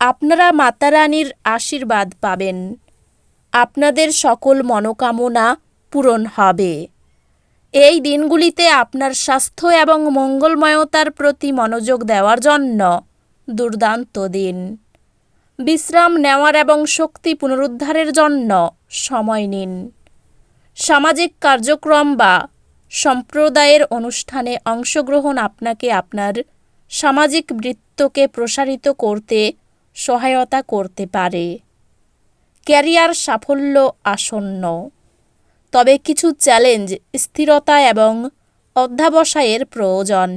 আপনারা মাতারানীর আশীর্বাদ পাবেন। আপনাদের সকল মনোকামনা পূরণ হবে। এই দিনগুলিতে আপনার স্বাস্থ্য এবং মঙ্গলময়তার প্রতি মনোযোগ দেওয়ার জন্য দুর্দান্ত দিন। বিশ্রাম নেওয়ার এবং শক্তি পুনরুদ্ধারের জন্য সময় নিন। সামাজিক কার্যক্রম বা সম্প্রদায়ের অনুষ্ঠানে অংশগ্রহণ আপনাকে আপনার সামাজিক বৃত্তকে প্রসারিত করতে সহায়তা করতে পারে। ক্যারিয়ার সাফল্য আসন্ন। তবে কিছু চ্যালেঞ্জ, স্থিরতা এবং অধ্যাবসায়ের প্রয়োজন।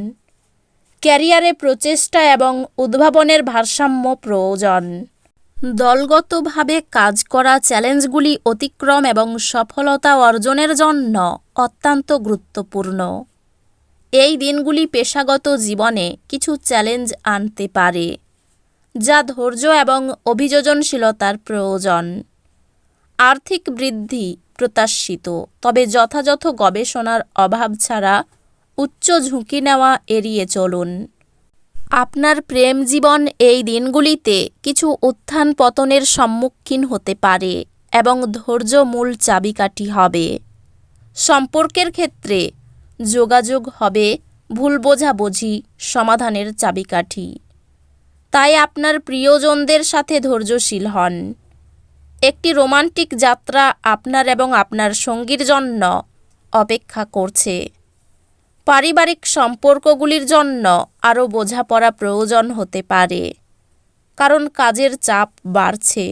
ক্যারিয়ারে প্রচেষ্টা এবং উদ্ভাবনের ভারসাম্য প্রয়োজন। দলগতভাবে কাজ করা চ্যালেঞ্জগুলি অতিক্রম এবং সফলতা অর্জনের জন্য অত্যন্ত গুরুত্বপূর্ণ। এই দিনগুলি পেশাগত জীবনে কিছু চ্যালেঞ্জ আনতে পারে। যা ধৈর্য এবং অভিযোজনশীলতার প্রয়োজন। আর্থিক বৃদ্ধি প্রত্যাশিত, তবে যথাযথ গবেষণার অভাব ছাড়া উচ্চ ঝুঁকি নেওয়া এড়িয়ে চলুন। আপনার প্রেম জীবন এই দিনগুলিতে কিছু উত্থান পতনের সম্মুখীন হতে পারে এবং ধৈর্য মূল চাবিকাঠি হবে। সম্পর্কের ক্ষেত্রে যোগাযোগ হবে ভুল বোঝাবুঝি সমাধানের চাবিকাঠি। তাই আপনার প্রিয়জনদের সাথে ধৈর্যশীল হন। একটি রোমান্টিক যাত্রা আপনার এবং আপনার সঙ্গীর জন্য অপেক্ষা করছে। পারিবারিক সম্পর্কগুলির জন্য আরও বোঝাপড়া প্রয়োজন হতে পারে, কারণ কাজের চাপ বাড়ছে।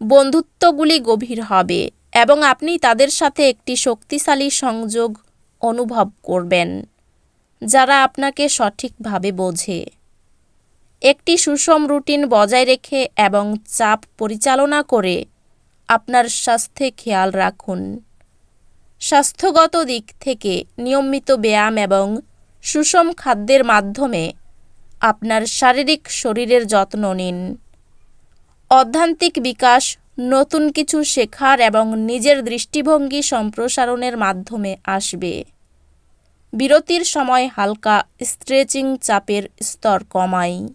বন্ধুত্বগুলি গভীর হবে এবং আপনি তাদের সাথে একটি শক্তিশালী সংযোগ অনুভব করবেন, যারা আপনাকে সঠিকভাবে বোঝে। একটি সুষম রুটিন বজায় রেখে এবং চাপ পরিচালনা করে আপনার স্বাস্থ্যে খেয়াল রাখুন। স্বাস্থ্যগত দিক থেকে নিয়মিত ব্যায়াম এবং সুষম খাদ্যের মাধ্যমে আপনার শারীরিক শরীরের যত্ন নিন। অধ্যান্তিক বিকাশ, নতুন কিছু শেখার এবং নিজের দৃষ্টিভঙ্গি সম্প্রসারণের মাধ্যমে আসবে। বিরতির সময় হালকা স্ট্রেচিং চাপের স্তর কমাই।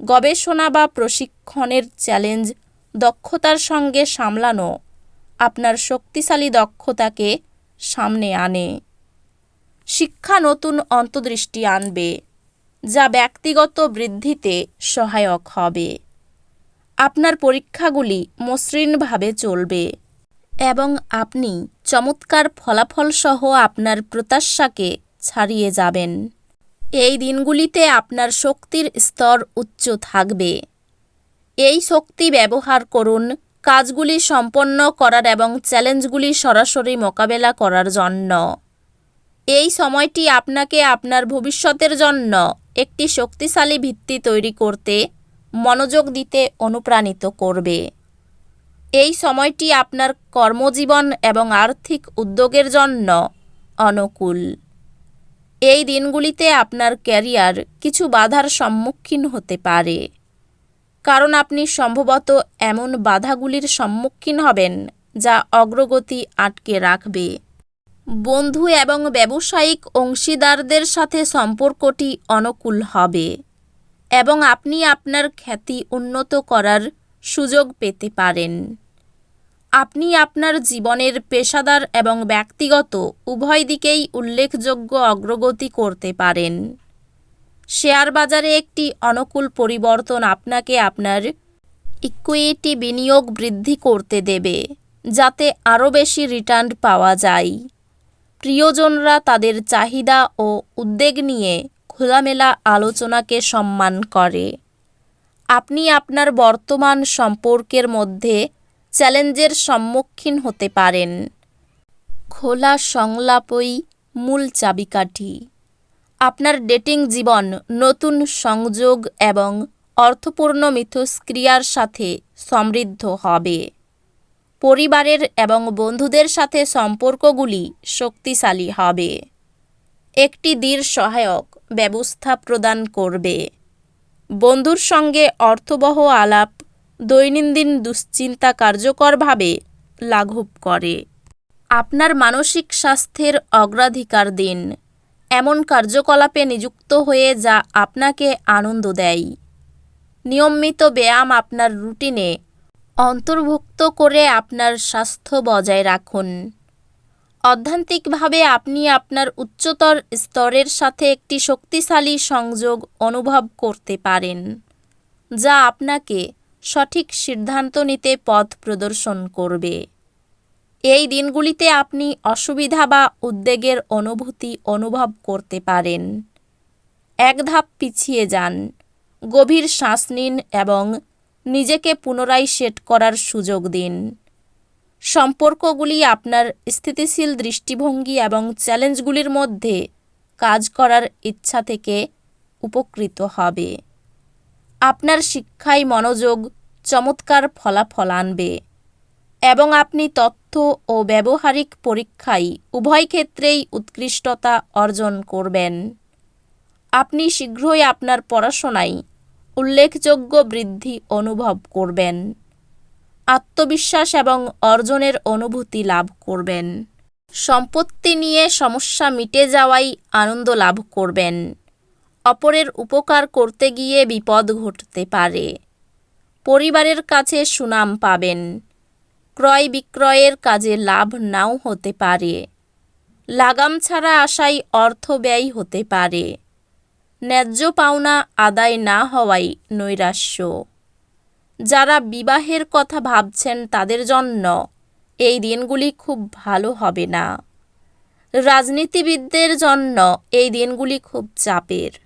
গবেষণা বা প্রশিক্ষণের চ্যালেঞ্জ দক্ষতার সঙ্গে সামলানো আপনার শক্তিশালী দক্ষতাকে সামনে আনে। শিক্ষা নতুন অন্তর্দৃষ্টি আনবে, যা ব্যক্তিগত বৃদ্ধিতে সহায়ক হবে। আপনার পরীক্ষাগুলি মসৃণভাবে চলবে এবং আপনি চমৎকার ফলাফলসহ আপনার প্রত্যাশাকে ছাড়িয়ে যাবেন। এই দিনগুলিতে আপনার শক্তির স্তর উচ্চ থাকবে। এই শক্তি ব্যবহার করুন, কাজগুলি সম্পন্ন করার এবং চ্যালেঞ্জগুলি সরাসরি মোকাবেলা করার জন্য। এই সময়টি আপনাকে আপনার ভবিষ্যতের জন্য একটি শক্তিশালী ভিত্তি তৈরি করতে, মনোযোগ দিতে অনুপ্রাণিত করবে। এই সময়টি আপনার কর্মজীবন এবং আর্থিক উদ্যোগের জন্য অনুকূল। এই দিনগুলিতে আপনার ক্যারিয়ার কিছু বাধার সম্মুখীন হতে পারে। কারণ আপনি সম্ভবত এমন বাধাগুলির সম্মুখীন হবেন যা অগ্রগতি আটকে রাখবে। বন্ধু এবং ব্যবসায়িক অংশীদারদের সাথে সম্পর্কটি অনুকূল হবে এবং আপনি আপনার খ্যাতি উন্নত করার সুযোগ পেতে পারেন। আপনি আপনার জীবনের পেশাদার এবং ব্যক্তিগত উভয় দিকেই উল্লেখযোগ্য অগ্রগতি করতে পারেন। শেয়ার বাজারে একটি অনুকূল পরিবর্তন আপনাকে আপনার ইকুইটি বিনিয়োগ বৃদ্ধি করতে দেবে, যাতে আরও বেশি রিটার্ন পাওয়া যায়। প্রিয়জনরা তাদের চাহিদা ও উদ্বেগ নিয়ে খোলামেলা আলোচনাকে সম্মান করে। আপনি আপনার বর্তমান সম্পর্কের মধ্যে চ্যালেঞ্জের সম্মুখীন হতে পারেন। খোলা সংলাপই মূল চাবিকাঠি। আপনার ডেটিং জীবন, নতুন সংযোগ এবং অর্থপূর্ণ মিথস্ক্রিয়ার সাথে সমৃদ্ধ হবে। পরিবারের এবং বন্ধুদের সাথে সম্পর্কগুলি শক্তিশালী হবে। একটি দৃঢ় সহায়ক ব্যবস্থা প্রদান করবে। বন্ধুর সঙ্গে অর্থবহ আলাপ দৈনন্দিন দুশ্চিন্তা কার্যকরভাবে লাঘব করে। আপনার মানসিক স্বাস্থ্যের অগ্রাধিকার দিন। এমন কার্যকলাপে নিযুক্ত হয়ে যা আপনাকে আনন্দ দেয়। নিয়মিত ব্যায়াম আপনার রুটিনে অন্তর্ভুক্ত করে আপনার স্বাস্থ্য বজায় রাখুন। অধ্যান্তিকভাবে আপনি আপনার উচ্চতর স্তরের সাথে একটি শক্তিশালী সংযোগ অনুভব করতে পারেন, যা আপনাকে সঠিক সিদ্ধান্ত নিতে পথ প্রদর্শন করবে। এই দিনগুলিতে আপনি অসুবিধা বা উদ্বেগের অনুভূতি অনুভব করতে পারেন। এক ধাপ পিছিয়ে যান, গভীর শ্বাস নিন এবং নিজেকে পুনরায় সেট করার সুযোগ দিন। সম্পর্কগুলি আপনার স্থিতিশীল দৃষ্টিভঙ্গি এবং চ্যালেঞ্জগুলির মধ্যে কাজ করার ইচ্ছা থেকে উপকৃত হবে। আপনার শিক্ষায় মনোযোগ চমৎকার ফলাফল আনবে এবং আপনি তথ্য ও ব্যবহারিক পরীক্ষায় উভয় ক্ষেত্রেই উৎকৃষ্টতা অর্জন করবেন। আপনি শীঘ্রই আপনার পড়াশোনায় উল্লেখযোগ্য বৃদ্ধি অনুভব করবেন, আত্মবিশ্বাস এবং অর্জনের অনুভূতি লাভ করবেন। সম্পত্তি নিয়ে সমস্যা মিটে যাওয়াই আনন্দ লাভ করবেন। অপরের উপকার করতে গিয়ে বিপদ ঘটতে পারে। পরিবারের কাছে সুনাম পাবেন। ক্রয় বিক্রয়ের কাজে লাভ নাও হতে পারে। লাগাম ছাড়া আশায় অর্থ ব্যয় হতে পারে। ন্যায্য পাওনা আদায় না হওয়াই নৈরাশ্য। যারা বিবাহের কথা ভাবছেন তাদের জন্য এই দিনগুলি খুব ভালো হবে না। রাজনীতিবিদদের জন্য এই দিনগুলি খুব চাপের।